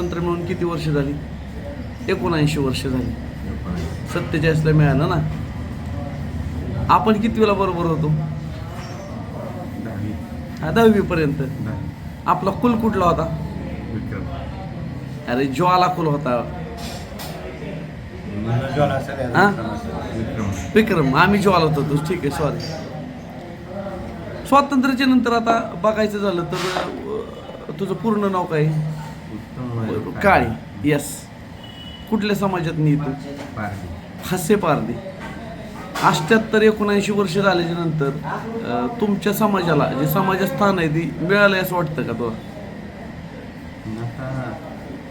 स्वातंत्र्य मिळून किती वर्ष झाली? एकोणऐंशी वर्ष झाली. सत्तेचाळीसला मिळालं ना? आपण किती वेळा बरोबर होतो? दहावी. हा, दहावीपर्यंत. दहावी. आपला कुल कुठला होता? अरे ज्वाला कुल होता? विक्रम. आम्ही ज्वाला होतो ठीक आहे सॉरी स्वातंत्र्याच्या नंतर आता बघायचं झालं तर तुझं पूर्ण नाव काय? उत्तम काळे यस. कुठल्या समाजात नाही तू? पारडी हास्य पारदी अष्ट्याहत्तर एकोणऐंशी वर्ष झाल्याच्यानंतर तुमच्या समाजाला जे समाजात स्थान आहे ती मिळालं असं वाटतं का तुला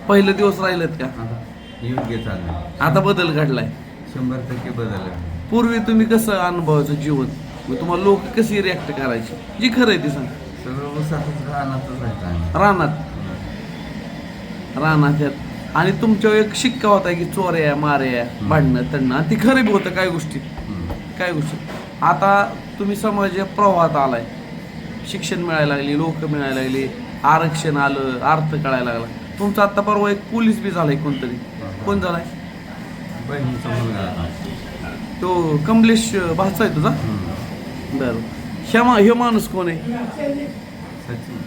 पहिले दिवस राहिलेत का? आता योग्य चाललं आता बदल घडलाय. शंभर टक्के बदल पूर्वी तुम्ही कसं अनुभवायचं जीवन? तुम्हाला लोक कशी रिॲक्ट करायची? जी खरं आहे ती सांग. सगळं रानात. रानात आणि तुमच्यावर एक शिक्का होता की चोऱ्या माऱ्या भांडणं तडणं आणि ती खरं होतं काय गोष्टी. काय गोष्टी. आता तुम्ही समाज प्रवाहात आलाय. शिक्षण मिळायला लागले लोक मिळायला लागले आरक्षण आलं अर्थ कळायला लागला. तुमचा आता परवा एक पोलीस बी झालाय कोणतरी. कोण झालाय. तो कमलेश भाचा आहे तुझा. बरं. ह्या ह्यो माणूस कोण आहे? सचिन.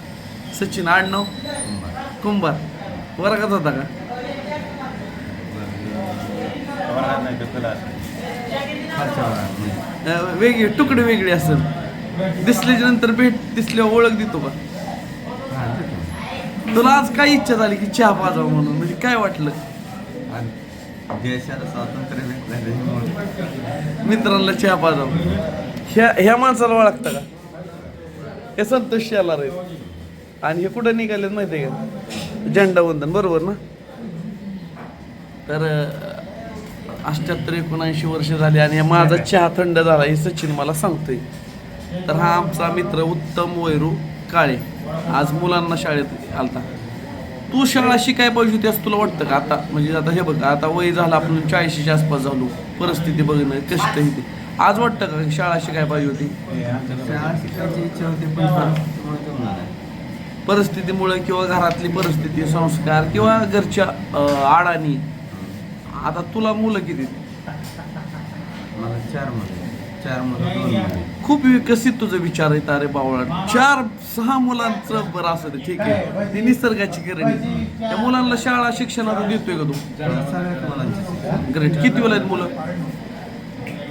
सचिन. आडनाव? कुंभार. वर्गात होता का? खालच्या वर्गात नाही. अं, वेगळे तुकडे वेगळे असेल. दिसल्याच्या नंतर भेट दिसल्यावर ओळख देतो का? हा, देतो. तुला आज काय इच्छा झाली की चहा पाजावं म्हणून? म्हणजे काय वाटलं? आणि देशाला स्वातंत्र्य भेटलं त्याच्यामुळे मित्रांना चहा पाजावं. ह्या ह्या माणसाला ओळखता का? हे संतोष शेलार आहेत. आणि हे कुठं निघालेत माहिती आहे का? झेंडा वंदन बरोबर ना? तर अष्ट्याहत्तर एकोणऐंशी वर्ष झाली आणि हा माझा चहा थंड झाला हे सचिन मला सांगतोय. तर हा आमचा मित्र उत्तम वैरू काळे आज मुलांना शाळेत आलता. तू शाळा शिकाय पाहिजे होती असं तुला वाटतं का? आता म्हणजे आता हे बघ आता वय झालं आपण चाळीशीच्या आसपास झालो. परिस्थिती बघणं कष्ट हे ते. आज वाटतं का की शाळा शिकाय पाहिजे होती? परिस्थितीमुळे किंवा घरातली परिस्थिती संस्कार किंवा घरच्या अं, आडानी आता तुला मुलं किती? मला चार मुलं चार मुलं दोन मुली खूप विकसित तुझं विचार आहेत अरे बावळा. चार सहा मुलांचं बरं असं ते ठीक आहे. ती निसर्गाची किरण आहे. त्या मुलांना शाळा शिक्षणाला देतोय का तू? सगळ्यात मुलांची शिक्षण. ग्रेट किती वेळा आहेत मुलं?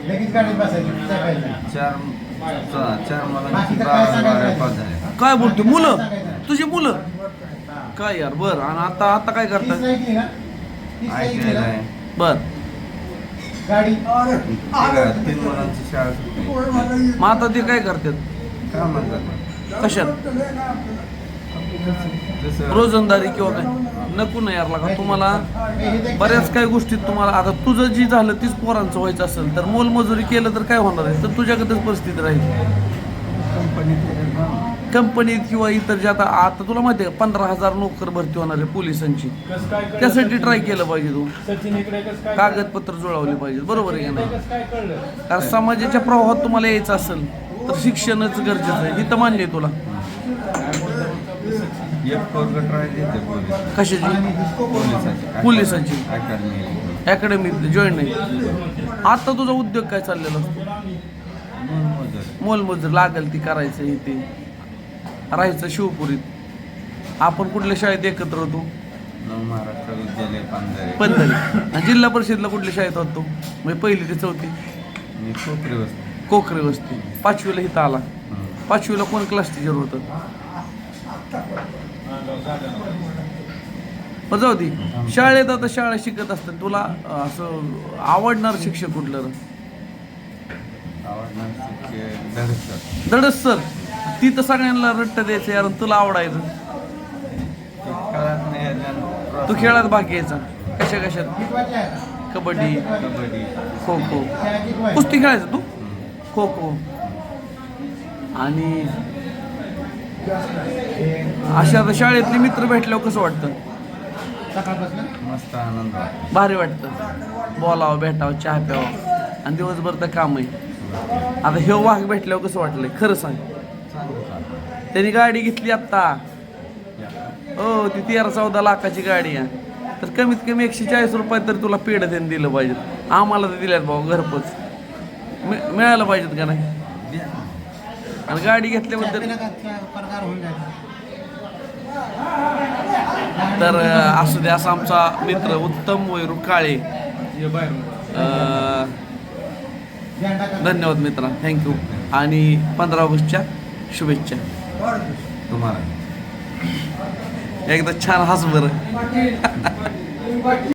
लगेच गाडीत बसायचं सकाळी चार चा- चार मुलांची बारा बारा पाच झाले. काय बोलतो मुलं? तुझी मुलं? काय यार बर. आणि आता आता काय आहे बर. मग आता ते काय करतात? कशात? रोजंदारी किंवा काय? नको ना यार लागा तुम्हाला बऱ्याच काही गोष्टीत तुम्हाला आता तुझं जी झालं तीच पोरांचं व्हायचं असेल तर मोलमजुरी केलं तर काय होणार आहे? तर तुझ्याकडेच परिस्थिती राहील. कंपनीत किंवा इतर जे आता आता तुला माहिती आहे का पंधरा हजार नोकर भरती होणार आहे पोलिसांची त्यासाठी ट्राय केलं पाहिजे तू. कागदपत्र जुळवली पाहिजे बरोबर आहे का नाही? कारण समाजाच्या प्रवाहात तुम्हाला यायचं असेल तर शिक्षणच गरजेचं आहे. ही तर मान्य आहे तुला. कशाची? पोलिसाची. अकॅडमी अकॅडमीत जॉईन नाही. आता तुझा उद्योग काय चाललेला असतो? मोलमजूर. लागेल ती करायचं हे ते राहायचं शिवपुरीत. आपण कुठल्या शाळेत एकत्र होतो? महाराष्ट्र विद्यालय पंधरी. जिल्हा परिषदला कुठल्या शाळेत होतो? म्हणजे पहिली ते चौथी. मी खोकरी वस्ती. कोकरे वस्ती. पाचवीला इथं आला. पाचवीला कोण क्लास टीचर होतं? जाऊ दे. शाळेत आता शाळा शिकत असतात. तुला असं आवडणार शिक्षक कुठलं? आवडणार धडस सर ती तर सगळ्यांना रट्ट द्यायचं यार तुला आवडायचं. तू खेळात भाग घ्यायचा. कशा कशात? कबड्डी. कबड्डी खो खो. कुस्ती खेळायचं तू? खो खो. आणि अशा शाळेतले मित्र भेटल्यावर कसं वाटतं? मस्त आनंद भारी वाटतं. बोलावं भेटावं चहा प्यावं. आणि दिवसभर तर काम आहे. आता हे वाघ भेटल्यावर कसं वाटलंय? खरं सांग. त्यांनी गाडी घेतली आत्ता. हो ती तेरा चौदा लाखाची गाडी आहे. तर कमीत कमी एकशे चाळीस रुपयात तर तुला पेढ त्यांनी दिलं पाहिजे आम्हाला तर दिल्यात भाऊ घरपोच. मि- मिळायला पाहिजेत का नाही? आणि गाडी घेतल्याबद्दल तर असू दे असा आमचा मित्र उत्तम वैरू काळे. धन्यवाद मित्रा थँक्यू आणि पंधरा ऑगस्टच्या शुभेच्छा. तुम्हाला. एकदा छान हस बरं